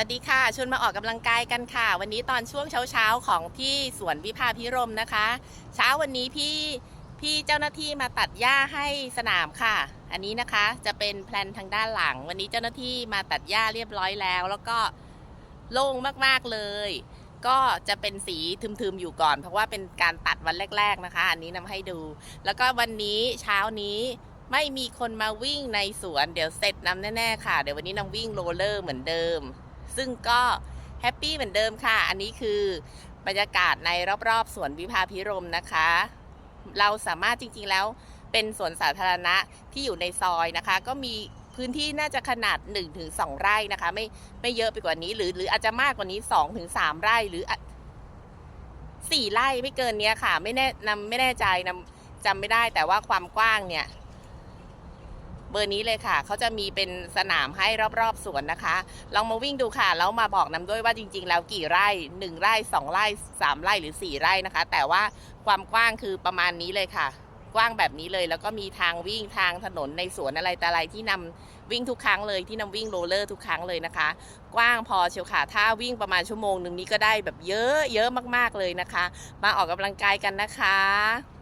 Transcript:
สวัสดีค่ะชวนมาออกกำลังกายกันค่ะ วันนี้ตอนช่วงเช้าๆของที่สวนวิภาพิรมนะคะ เช้าวันนี้พี่พี่เจ้าหน้าที่มาตัดหญ้าให้สนามค่ะ อันนี้นะคะจะเป็นแพลนทางด้านหลัง วันนี้เจ้าหน้าที่มาตัดหญ้าเรียบร้อยแล้ว แล้วก็โล่งมากๆเลย ก็จะเป็นสีทึมๆอยู่ก่อน เพราะว่าเป็นการตัดวันแรก ๆนะคะ อันนี้นำให้ดู แล้วก็วันนี้เช้านี้ไม่มีคนมาวิ่งในสวนเดี๋ยวเสร็จน้ำแน่ๆค่ะ เดี๋ยววันนี้นำวิ่งโรลเลอร์เหมือนเดิม ซึ่งก็แฮปปี้เหมือนเดิมค่ะ อันนี้คือบรรยากาศในรอบๆสวนวิภาพิรมนะคะ เราสามารถจริงๆแล้วเป็นสวนสาธารณะที่อยู่ในซอยนะคะ ก็มีพื้นที่น่าจะขนาด 1-2 ไร่นะคะ ไม่ไม่เยอะไปกว่านี้ หรือหรืออาจจะมากกว่านี้ 2-3 ไร่หรือสี่ไร่ไม่เกินเนี้ยค่ะ ไม่แน่นำไม่แน่ใจนำจำไม่ได้แต่ว่าความกว้างเนี่ย เบอร์นี้เลยค่ะ เขาจะมีเป็นสนามให้รอบๆสวนนะคะลองมาวิ่งดูค่ะ แล้วมาบอกนำด้วยว่าจริง ๆ แล้วกี่ไร่ 1 ไร่ 2 ไร่ 3 ไร่หรือ 4 ไร่นะคะ แต่ว่าความกว้างคือประมาณนี้เลยค่ะ กว้างแบบนี้เลย แล้วก็มีทางวิ่งทางถนนในสวนอะไรแต่อะไรที่นำวิ่งทุกครั้งเลยที่นำวิ่งโรลเลอร์ทุกครั้งเลยนะคะ กว้างพอเชียวค่ะ ถ้าวิ่งประมาณชั่วโมงหนึ่งนี้ก็ได้แบบเยอะเยอะมากๆเลยนะคะ มาออกกำลังกายกันนะคะ